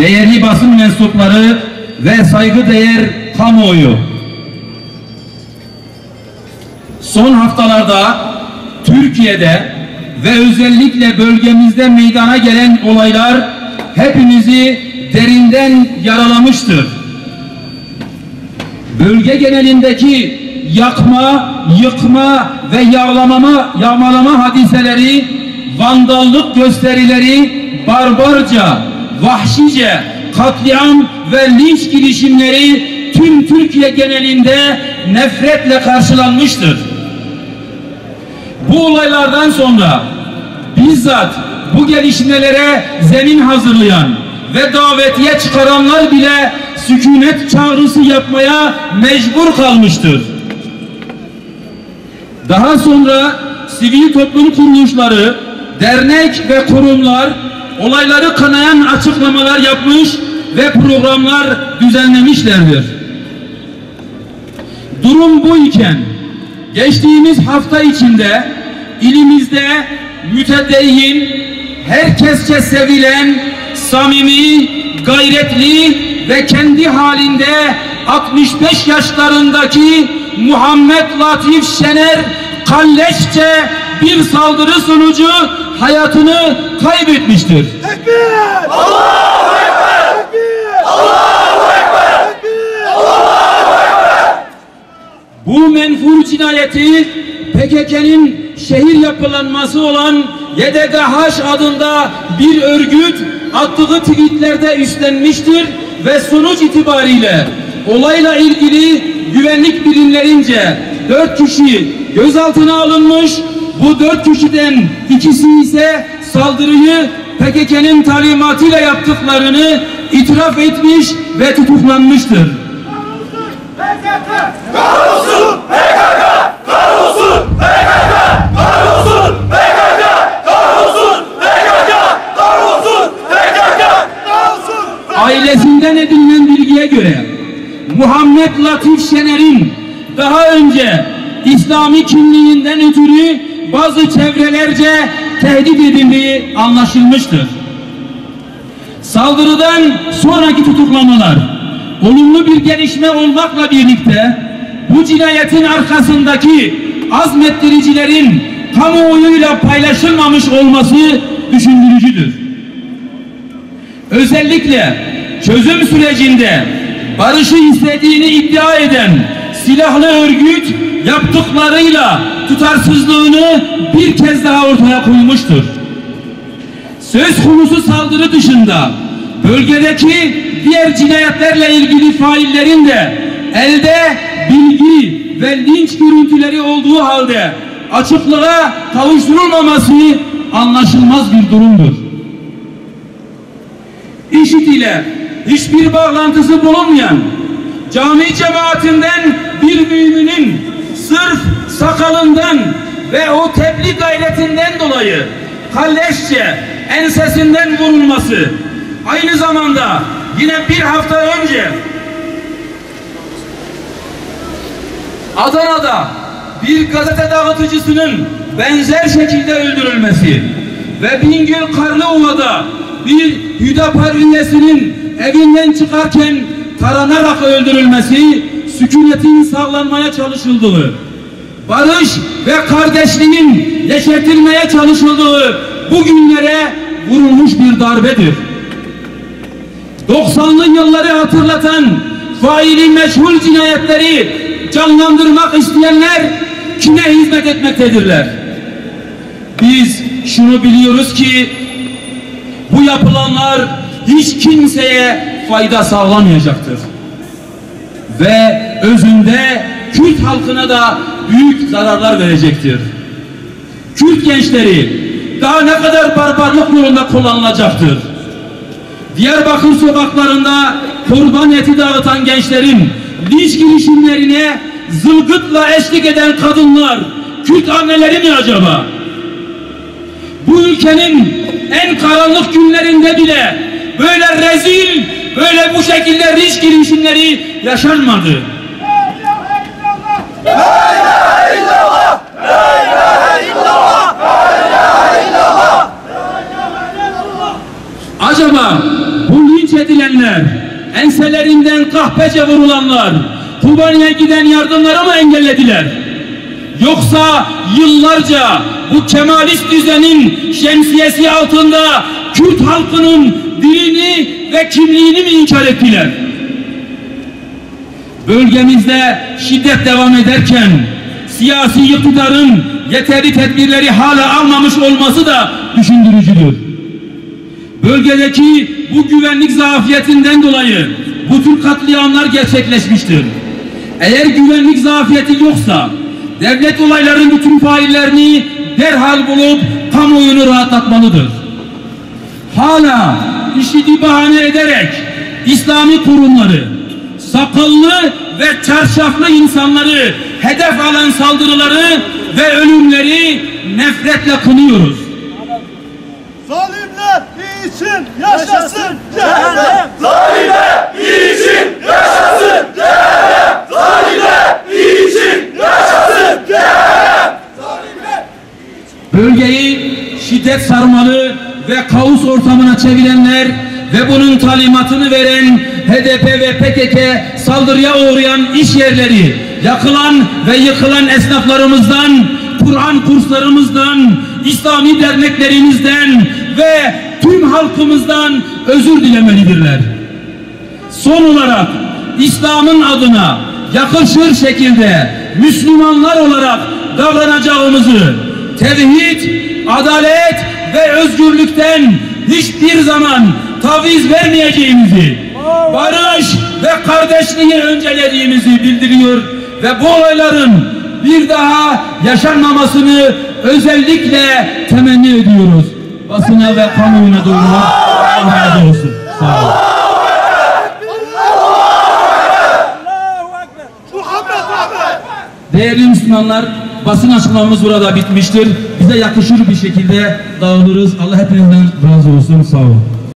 değerli basın mensupları ve saygıdeğer kamuoyu. Son haftalarda Türkiye'de ve özellikle bölgemizde meydana gelen olaylar hepimizi derinden yaralamıştır. Bölge genelindeki yakma, yıkma ve yağlamama, yağmalama hadiseleri, vandallık gösterileri, barbarca, vahşice katliam ve linç girişimleri tüm Türkiye genelinde nefretle karşılanmıştır. Bu olaylardan sonra bizzat bu gelişmelere zemin hazırlayan ve davetiye çıkaranlar bile sükunet çağrısı yapmaya mecbur kalmıştır. Daha sonra sivil toplum kuruluşları, dernek ve kurumlar olayları kanayan açıklamalar yapmış ve programlar düzenlemişlerdir. Durum bu iken geçtiğimiz hafta içinde ilimizde mütedeyyin, herkesçe sevilen, samimi, gayretli ve kendi halinde 65 yaşlarındaki Muhammed Latif Şener kalleşçe bir saldırı sonucu hayatını kaybetmiştir. Tekbir! Allahu Ekber! Tekbir! Allahu Ekber! Tekbir! Allahu Ekber! Bu menfur cinayeti PKK'nın şehir yapılanması olan YDGH adında bir örgüt attığı tweetlerde üstlenmiştir ve sonuç itibariyle olayla ilgili güvenlik birimlerince dört kişi gözaltına alınmış. Bu dört kişiden ikisi ise saldırıyı PKK'nın talimatıyla yaptıklarını itiraf etmiş ve tutuklanmıştır. Kahrolsun PKK! Kahrolsun PKK! Kahrolsun PKK! Kahrolsun PKK! Kahrolsun PKK! Kahrolsun! ailesinden edinilen bilgiye göre Muhammed Latif Şener'in daha önce İslami kimliğinden ötürü bazı çevrelerce tehdit edildiği anlaşılmıştır. Saldırıdan sonraki tutuklamalar olumlu bir gelişme olmakla birlikte bu cinayetin arkasındaki azmettiricilerin kamuoyuyla paylaşılmamış olması düşündürücüdür. Özellikle çözüm sürecinde barışı istediğini iddia eden silahlı örgüt yaptıklarıyla tutarsızlığını bir kez daha ortaya koymuştur. Söz konusu saldırı dışında bölgedeki diğer cinayetlerle ilgili faillerin de elde bilgi ve linç görüntüleri olduğu halde açıklığa kavuşturulmaması anlaşılmaz bir durumdur. IŞİD ile hiçbir bağlantısı bulunmayan cami cemaatinden bir müminin sırf sakalından ve o tebliğ gayretinden dolayı kalleşçe ensesinden vurulması. Aynı zamanda yine bir hafta önce Adana'da bir gazete dağıtıcısının benzer şekilde öldürülmesi ve Bingöl Karlıova'da bir Hüdapar üyesinin evinden çıkarken taranarak öldürülmesi sükunetin sağlanmaya çalışıldığı, barış ve kardeşliğin yeşertilmeye çalışıldığı bu günlere vurulmuş bir darbedir. 90'lı yılları hatırlatan faili meşhur cinayetleri canlandırmak isteyenler kime hizmet etmektedirler? Biz şunu biliyoruz ki bu yapılanlar hiç kimseye fayda sağlamayacaktır. Ve özünde Kürt halkına da büyük zararlar verecektir. Kürt gençleri daha ne kadar barbarlık yolunda kullanılacaktır. Diyarbakır sokaklarında kurban eti dağıtan gençlerin linç girişimlerine zılgıtla eşlik eden kadınlar Kürt anneleri mi acaba? Bu ülkenin en karanlık günlerinde bile böyle rezil, böyle bu şekilde risk girişimleri yaşanmadı. Acaba bu linç edilenler, enselerinden kahpece vurulanlar, Kubani'ye giden yardımları mı engellediler? Yoksa yıllarca bu Kemalist düzenin şemsiyesi altında Kürt halkının dilini ve kimliğini mi inkar ettiler? Bölgemizde şiddet devam ederken siyasi iktidarın yeterli tedbirleri hala almamış olması da düşündürücüdür. Bölgedeki bu güvenlik zafiyetinden dolayı bu tür katliamlar gerçekleşmiştir. Eğer güvenlik zafiyeti yoksa devlet olayların bütün faillerini derhal bulup kamuoyunu rahatlatmalıdır. Hala işidi bahane ederek İslami kurumları, sakallı ve çarşaflı insanları hedef alan saldırıları ve ölümleri nefretle kınıyoruz. Zalimler için yaşasın cehennem. Zalimler için yaşasın cehennem. Zalimler için yaşasın cehennem. Bölgeyi şiddet sarmalı ve kaos ortamına çevirenler ve bunun talimatını veren HDP ve PKK saldırıya uğrayan iş yerleri, yakılan ve yıkılan esnaflarımızdan, Kur'an kurslarımızdan, İslami derneklerimizden ve tüm halkımızdan özür dilemelidirler. Son olarak İslam'ın adına yakışır şekilde Müslümanlar olarak davranacağımızı, tevhid, adalet ve özgürlükten hiçbir zaman taviz vermeyeceğimizi, barış ve kardeşliği öncelediğimizi bildiriyor ve bu olayların bir daha yaşanmamasını özellikle temenni ediyoruz. Basına ve kamuoyuna Allah razı olsun. Sağ olun. Değerli Müslümanlar, basın açıklamamız burada bitmiştir. Bize yakışır bir şekilde dağılırız. Allah hepinizden razı olsun. Sağ olun.